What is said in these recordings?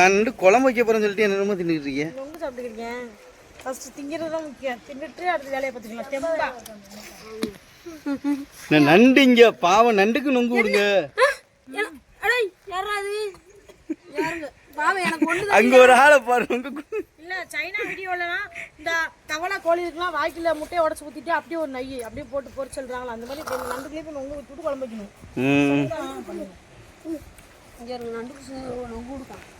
நண்டு குழம்பு வைக்க போறேன்னு சொல்லிட்டு என்னமோ தின்னுட்டு இருக்கீங்க நொங்கு சாப்பிட்டுக்கிறீங்க ஃபர்ஸ்ட் திங்கிறது தான் முக்கியம். தின்னுட்டு அடுத்த வேலையை பார்த்துக்கலாம் தெம்பா. நான் நண்டு இங்க பாவம் நண்டுக்கு நொங்கு கொடுங்க யாராது யாருங்க? பாவம் எனக்கு ஒன்று அங்க ஒரு ஆளை பாரு நொங்கு கொடு. இல்ல சைனா வீடியோலலாம் இந்த தவளை கோழி இருக்கலாம் வாய்க்குள்ள முட்டையை உடச்சு ஊத்திட்டு அப்படியே ஒரு நெய் அப்படியே போட்டு பொரிச்சு சொல்றாங்களா? அந்த மாதிரி இப்ப நண்டுக்குள்ளே போய் நொங்கு விட்டு குழம்பு வைக்கணும். இங்க நண்டுக்கு நொங்கு கொடுத்தான் சாப்பிட்டு நான் ஒன்று தான் சாப்பிட்டு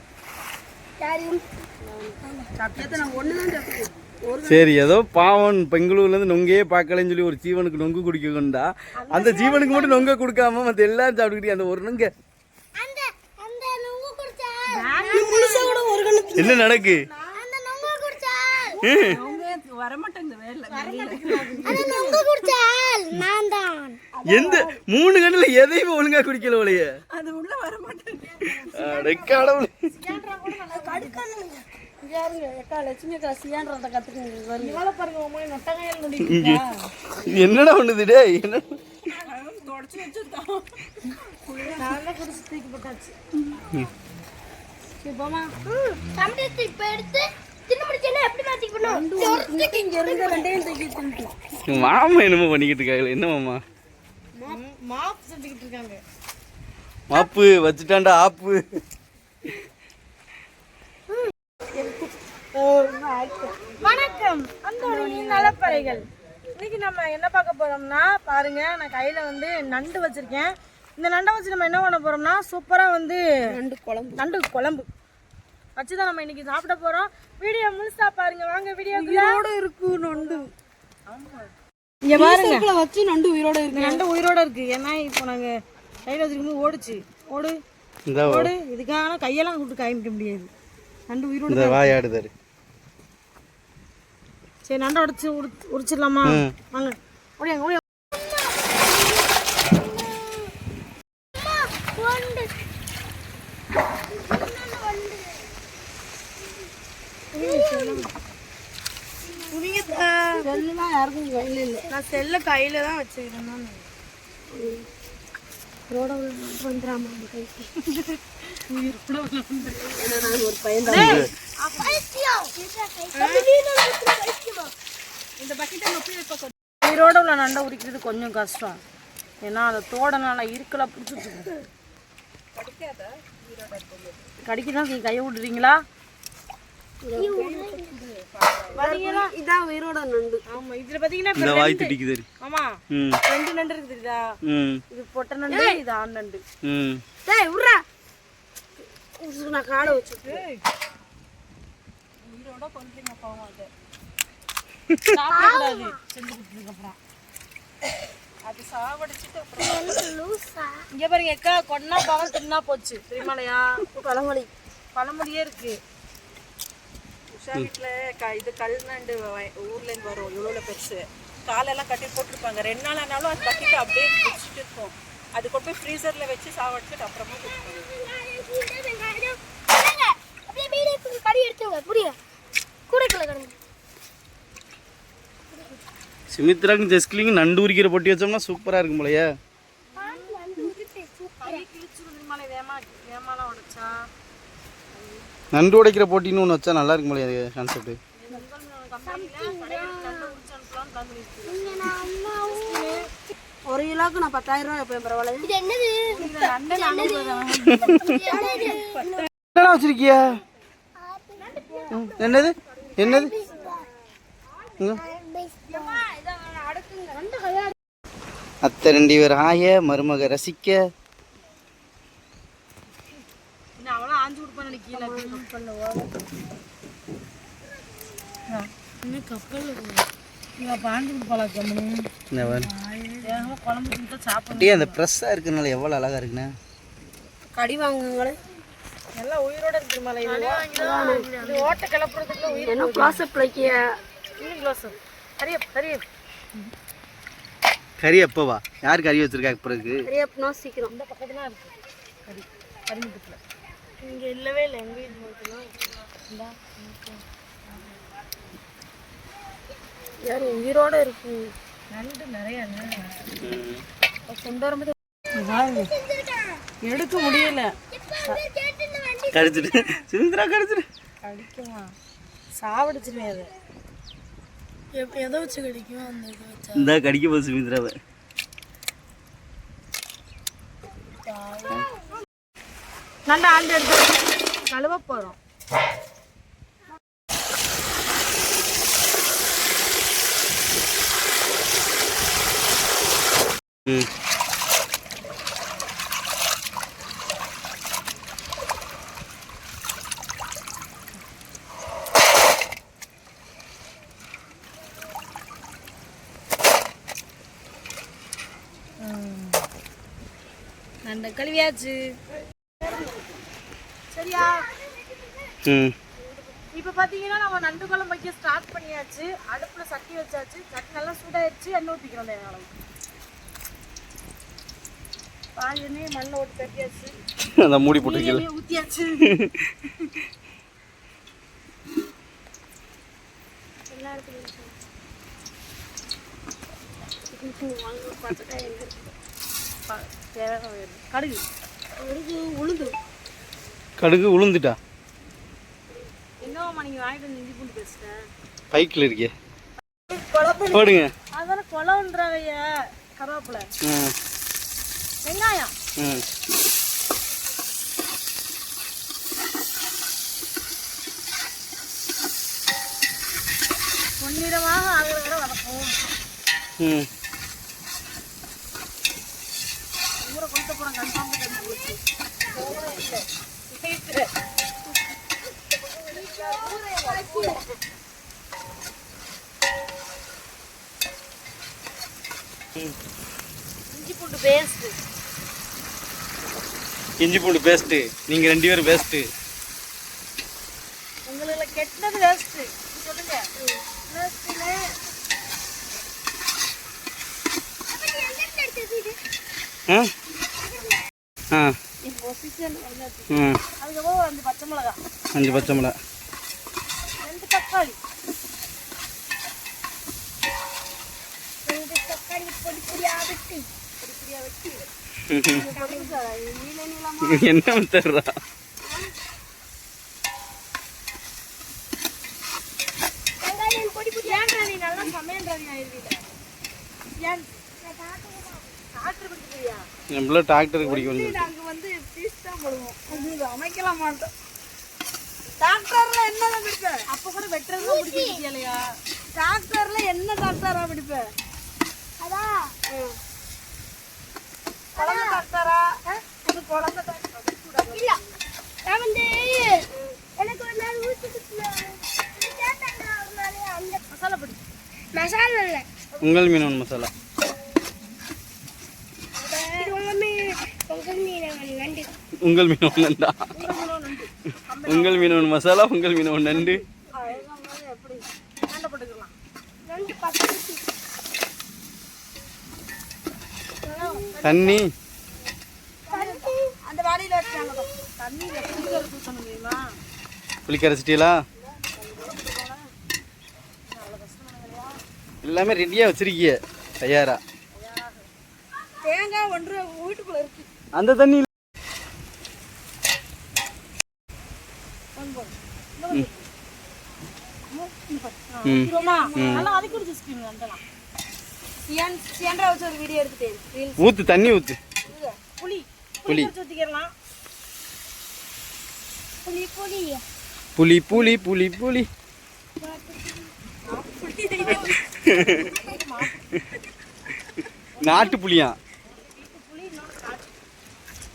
சரி ஏதோ பாவம் பெங்களூர்ல இருந்து நொங்கே பார்க்கலன்னு சொல்லி ஒரு ஜீவனுக்கு நொங்கு குடிக்க கொண்டா அந்த ஜீவனுக்கு மட்டும் நொங்க கொடுக்காம மத்த எல்லாரும் சாப்பிட்டுக்கிட்டே அந்த ஒரு நொங்க. என்ன? நடக்கு? குடிச்சா வரமாட்டேங்க வேலை நான் தான். எந்த மூணு கண்ணுல எதையும் ஒழுங்கா குடிக்கல ஒளைய அது உள்ள கடவுள். நொட்டங்காயில் நொண்டி இது என்னடா பண்ணுது டேய்? என்ன? தொடச்சி வச்சிருக்கோம். நல்லா குடிச்சு தூக்கி போட்டாச்சு. இப்ப எடுத்து. மாமா என்னமோ பண்ணிக்கிட்டு இருக்காங்க என்ன மாமா? மாப்பு செஞ்சுக்கிட்டு இருக்காங்க. மாப்பு வச்சுட்டாண்டா ஆப்பு. வணக்கம். அந்தோனியின் நலப்பறைகள். இன்னைக்கு நம்ம என்ன பார்க்க போறோம்னா பாருங்க நான் கையில வந்து நண்டு வச்சிருக்கேன். இந்த நண்டை வச்சு நம்ம என்ன பண்ண போறோம்னா சூப்பரா வந்து நண்டு குழம்பு. நண்டு குழம்பு. வச்சுதான் நம்ம இன்னைக்கு சாப்பிட போறோம். வீடியோ முழுசா பாருங்க. வாங்க வீடியோ இருக்கு நண்டு. இங்க பாருங்க. வச்சு நண்டு உயிரோட இந்த நண்டு உயிரோட இருக்கு. ஏன்னா இப்போ நாங்க கையில வச்சிருக்கோம் ஓடுச்சு. ஓடு. ஓடு. இதுக்கான கையெல்லாம் கூட்டு காமிக்க முடியாது. நண்டு உயிரோட வாயாடுதாரு. சரி நண்டை உடச்சு உரிச்சிடலாமா. வாங்க. ஓடியாங்க ஓடியா கொண்டு செல்லுலாம் யாருக்கும் கையில் இல்லை நான் செல்லை கையில் தான் வச்சுக்கிறேன் ரோட வந்துடாம கைக்கு இந்த பக்கெட்டை நொப்பி வைப்ப உயிரோட உள்ள நண்டை உரிக்கிறது கொஞ்சம் கஷ்டம் ஏன்னா அந்த தோடனால இருக்கல பிடிச்சிட்டு கடிக்கதான் நீங்க கையை விடுறீங்களா இதான் உயிரோட நண்டு. ஆமா இதுல பாத்தீங்கன்னா இப்ப இந்த வாய் ரெண்டு- திடிக்குது ஆமா ம். ரெண்டு நண்டு இருக்குது தெரியுதா? ம். இது பொட்டை நண்டு இது ஆண் நண்டு. ம். டேய் உர்றா நான் காடை வச்சு உயிரோட கொஞ்சம் பாவம் அது. சாப்பிடக்கூடாது. செஞ்சு கொடுத்ததுக்கு அப்புறம். அது சாவடிச்சிட்டு அப்புறம். லூசா. இங்க பாருங்க அக்கா கொன்னா பாவம் தின்னா போச்சு. தெரியுமாலையா பழமொழி. பழமொழியே இருக்கு. உஷா வீட்டில் க இது கல்நண்டு வ- ஊர்ல இருந்து வரும். இவ்வளோ பெருசு. காலெல்லாம் கட்டி போட்டிருப்பாங்க. ரெண்டு நாள் ஆனாலும் அது பக்கெட் அப்படியே பிடிச்சிட்டு இருக்கும். அது கொண்டு போய் ஃப்ரீசரில் வச்சு சாவடிச்சிட்டு அப்புறமா கொடுப்பாங்க. கடி எடுத்துங்க புரிய கூடைக்குள்ள கிடந்து ஜெஸ்கிலிங்கும் நண்டு உரிக்கிற பொட்டி வச்சோம்னா சூப்பரா இருக்கும் போலயே. வேமா வேமாலாம் உடைச்சா? நண்டு உடைக்கிற போட்டின்னு ஒன்று வச்சா நல்லா இருக்கும் போலயே கான்செப்ட் ஒரு கிலோக்கு நான் பத்தாயிரம் ரூபாய் எப்பயும் பரவாயில்ல. இது என்னது? என்ன வச்சிருக்கிய? என்னது? என்னது. அத்தை ரெண்டு பேர் ஆய மருமக ரசிக்க இன்னும் அவளாம் ஆஞ்சு கொடுப்பான்னு கீழே பண்ணுவோம் இன்னும் கப்பல் இங்கே பாஞ்சு கொடுப்பாளா கம்மனு இந்த செஞ்சா சாப்பிடணும். அப்படியே அந்த ப்ரெஸ்ஸாக இருக்கனால எவ்வளோ அழகா இருக்குண்ணே. கடி வாங்குங்களே எல்லாம் உயிரோட இருக்கு மலை இது ஓட்ட கிளப்புறதுக்குள்ள உயிர் என்ன க்ளாஸ் பிள்ளைக்கிய இன்னும் க்ளோஸ் ஹரிய ஹரிய கறி எப்போவா யார் கறி வச்சிருக்கா இப்போ இருக்கு? பெரியப்பனா சீக்கிரம். இந்த பக்கத்துல இருக்கு. கறி கரிமுகத்தில் இங்கே இல்லவே இல்லை எங்கள் வீட்டு இந்தா யார் உயிரோட இருக்கு. நண்டு நிறைய கொண்டு வரும்போது எடுக்க முடியல. கேட்டு இந்த வண்டி கடிச்சிட்டு. சுமித்ரா கடிச்சிட்டு கடிக்குமா? சாவடிச்சிருவேன் அதை. எப்- எதை வச்சு கிடைக்கும்? அந்த இதை வச்சா? இந்த கடிக்க போகுது சுமித்ராவை. நல்லா ஆண்டு எடுத்து கழுவ போகிறோம் ம் நண்டை கழுவியாச்சு சரியா ம் இப்போ பார்த்தீங்கன்னா நம்ம நண்டு குழம்பு வைக்க ஸ்டார்ட் பண்ணியாச்சு. அடுப்பில் சட்டி வச்சாச்சு. சட்டி நல்லா சூடாயிருச்சு. எண்ணெய் ஊற்றிக்கிறோம் தேவையான அளவுக்கு பால் எண்ணெய் மண்ணில் ஓட்டு கட்டியாச்சு. அந்த மூடி போட்டுருக்கல எண்ணெய் ஊற்றியாச்சு. கடுகு உளுந்து. கடுகு உளுந்துட்டா? என்னவாம்மா நீங்கள் வாங்கிட்டு வந்து இஞ்சி பூண்டு பைக்கில் இருக்கே. போடுங்க. அதான குழம்புன்றாவைய கருவேப்பிலை. வெங்காயம். பொன்னிறமாக ஆகிற வரை வதக்கும் ம் ஊரை கொண்டு போகிறோம் கன்ஃபார்ம் கண்டு போச்சு இஞ்சி பூண்டு பேஸ்ட்டு இஞ்சி பூண்டு பேஸ்ட்டு நீங்கள் ரெண்டு பேரும் பேஸ்ட்டு உங்களுக்கு கெட்டது வேஸ்ட்டு சொல்லுங்க. அஞ்சு பச்சை மிளகா தக்காளி. என்ன தர்றா? ஏன்டா நீ நல்லா சமையல்றாதி ஆயிருவீங்க ஏன்? டாக்டர் படிக்கிறியா நம்மள டாக்டருக்கு பிடிக்கும் நாங்க வந்து பீஸ் தான் போடுவோம். அமைக்கலாம் மாட்டோம் டாக்டர்ல என்ன பிடிப்ப அப்ப கூட வெட்டுறது பிடிக்க இல்லையா? டாக்டர்ல என்ன டாக்டரா பிடிப்ப அதான் குழந்தை டாக்டரா? இது குழந்தை டாக்டர்? இல்ல நான் வந்து எனக்கு ஒரு நாள் அந்த மசாலா பிடி. மசாலா இல்ல. உங்கள் மீன் மசாலா. இது உங்க மீன் நண்டு உங்கள் மீன் ஒன்றுண்டா உங்கள் மீன் ஒன்று மசாலா உங்கள் மீன் ஒன்று நண்டு. தண்ணி. புளிக்கரைச்சிட்டீங்களா எல்லாமே ரெடியாக வச்சிருக்கீங்க தயாரா. தேங்காய் ஒன்று வீட்டுக்குள்ள இருக்கு. அந்த தண்ணி ம் தெரியுமா நல்லா அதுக்கு ஒரு சிஸ்டம் வந்தலாம் சியான் சியான்ரா வச்சு ஒரு வீடியோ எடுத்துட்டேன் ரீல்ஸ் ஊற்று தண்ணி ஊற்றிக்கிறலாம் புளி. புளி புளி. புளி புளி. புளி நாட்டு புளியா?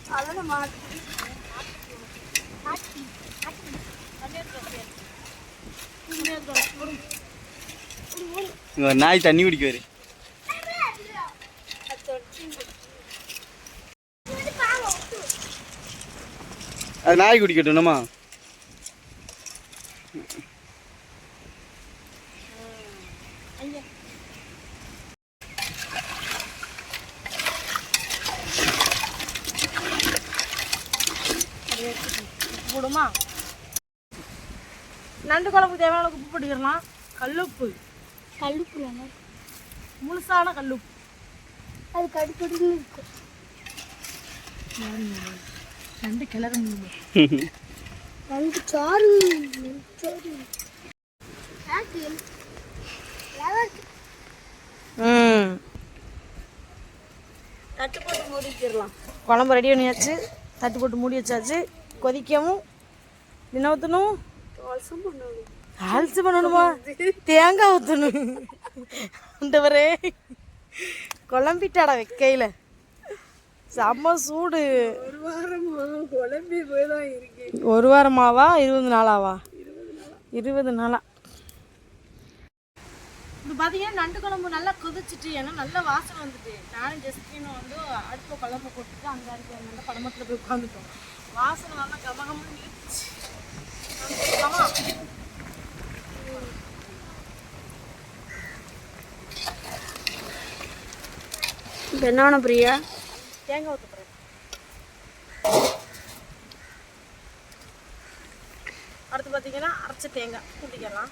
அதெல்லாம் இங்கே ஒரு நாய் தண்ணி குடிக்க வரு அது நாய் குடிக்கட்டும்மா உப்பு போடுமா நண்டு குழம்பு தேவையான உப்பு போட்டுக்கிறலாம் கல்லுப்பு. கல்லுப்புல முழுசான கல்லுப்பு. அது கடுக்கடுன்னு இருக்கும் நண்டு கிளறு நண்டு சாறு சாறு தட்டு போட்டு மூடிச்சிடலாம் குழம்பு ரெடி பண்ணியாச்சு. தட்டு போட்டு மூடி வச்சாச்சு. கொதிக்கவும் வாசம் பண்ணணும் பண்ணணுமா தேங்காய் ஊற்றணும் ஆண்டவரே குழம்பிட்டாடா வெக்கையில் செம்ம சூடு ஒரு வாரமா குழம்பி போய் தான் இருக்கு ஒரு வாரமாவா இருபது நாளாவா இருபது நாளா இப்போ பார்த்தீங்கன்னா நண்டு குழம்பு நல்லா கொதிச்சிட்டு ஏன்னா நல்ல வாசனை வந்துட்டு நானும் ஜெஸ்டினும் வந்து அடுப்ப குழம்பு போட்டுட்டு அந்த அடுப்பு நல்ல படமத்தில் போய் உட்காந்துட்டோம் வாசனை நல்லா இருந்துச்சு ஆமா இப்போ என்ன பிரியா? தேங்காய் ஊற்ற அடுத்து பார்த்தீங்கன்னா அரைச்ச தேங்காய். ஊற்றிக்கலாம்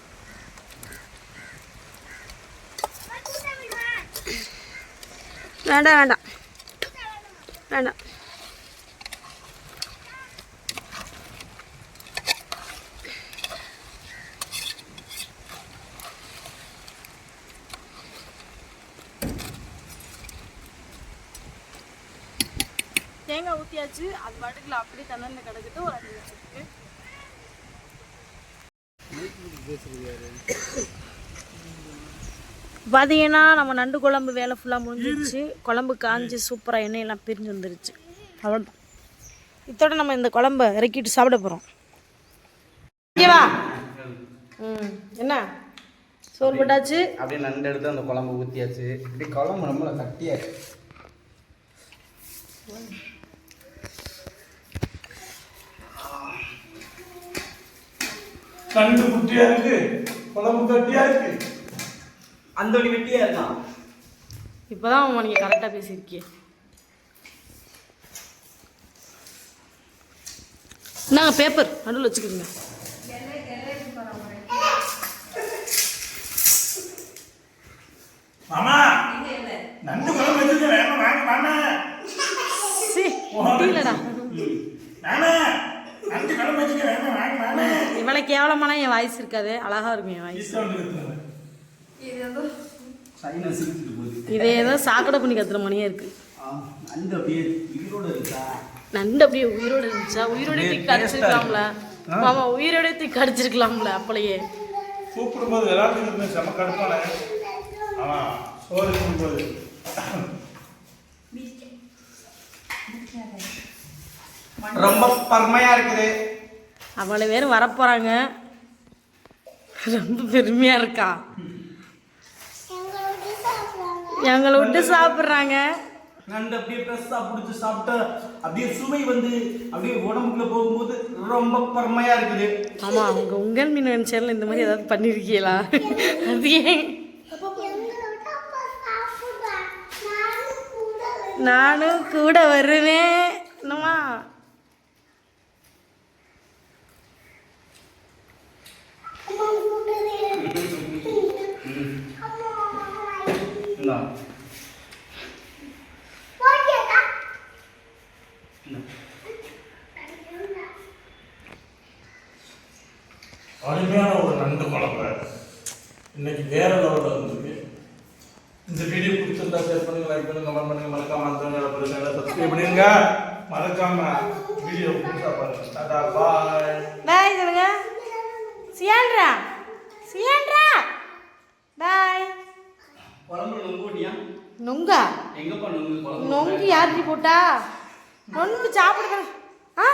வேண்டாம் வேண்டாம். வேண்டாம். தேங்காய் ஊற்றியாச்சு அது பாட்டுக்குள்ள அப்படியே தண்ணியில் கிடக்கிட்டு ஒரு அஞ்சு நிமிஷத்துக்கு பார்த்தீங்கன்னா நம்ம நண்டு குழம்பு வேலை ஃபுல்லாக முடிஞ்சிருச்சு. குழம்பு காஞ்சி சூப்பராக எண்ணெயெல்லாம் பிரிஞ்சு வந்துருச்சு. அவ்வளோதான் இதோட நம்ம இந்த குழம்ப இறக்கிட்டு சாப்பிட போகிறோம் ஓகேவா ம் என்ன? சோறு போட்டாச்சு. அப்படியே நண்டு எடுத்து அந்த குழம்பு ஊற்றியாச்சு இப்படி குழம்பு நம்மள கட்டியாச்சு கண்டு குட்டியா இருக்கு? குழம்பு கட்டியா இருக்கு? அந்த வழி வெட்டியா இருக்கான் இப்போ தான் நீங்கள் கரெக்டாக பேசியிருக்கியே நாங்கள் பேப்பர் நடுவில் வச்சுக்கோங்க மாமா நண்டு குழம்பு வேணும் வாங்க மாமா. சீ முடியலடா மாமா. நண்டு குழம்பு வச்சுக்க வேணும் வாங்க மாமா இவ்வளோ கேவலமான என் வாய்ஸ் இருக்காது. அழகா இருக்கும் என் வாய்ஸ் இதே ஏதோ சாக்கடை பண்ணி கத்துற மணியே இருக்கு. நண்டு அப்படியே உயிரோட இருக்கா? நண்டு அப்படியே உயிரோட இருந்துச்சா? உயிரோட தூக்கி கடிச்சிருக்கலாம்ல ஆமா உயிரோட தூக்கி கடிச்சிருக்கலாம்ல அப்பளையே கூப்பிடும்போது விளையாட்டுக்கு செம கடுப்பான ஆமா சோறு இருக்கும்போது. ரொம்ப பர்மையா இருக்குது. அவ்வளோ பேரும் வரப்போறாங்க. ரொம்ப பெருமையா இருக்கா? எங்களை விட்டு சாப்பிட்றாங்க. நண்டு அப்படியே ஃப்ரெஷ்ஷா பிடிச்சி சாப்பிட்டு அப்படியே சுவை வந்து அப்படியே உடம்புக்குள்ள போகும்போது ரொம்ப பர்மையா இருக்குது. ஆமா உங்க உங்கள் மீன் சேனல் இந்த மாதிரி ஏதாவது பண்ணிருக்கீங்களா? அது ஏன் நானும் கூட வருவேன். என்னம்மா? அருமையான ஒரு நண்டு குழம்பு. இன்னைக்கு வேற லெவலில் இருந்திருக்கு இந்த வீடியோ பிடிச்சிருந்தா ஷேர் பண்ணுங்க லைக் பண்ணுங்க கமெண்ட் பண்ணுங்க. மறக்காம அந்த பிரச்சனை சப்ஸ்கிரைப் பண்ணிருங்க. மறக்காம வீடியோ புதுசா பாருங்க. டாடா பாய் பாய் சொல்லுங்க. சியான்றா சியான்றா பாய் குழம்புல நொங்கு போட்டியா? நொங்கா? எங்கப்பா நொங்கு? குழம்பு நொங்கு போட்டா? நொங்கு சாப்பிடுங்க. ஆ?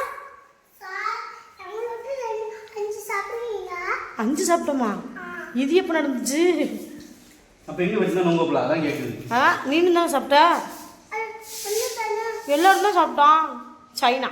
அஞ்சு சாப்பிட்டோமா? இது எப்போ நடந்துச்சு? அப்ப எங்க வச்சுதான் நொங்கப்பல அதான் கேக்குது. ஆ நீனு தான் சாப்பிட்டா? எல்லாரும் தான் சாப்பிட்டோம் சைனா.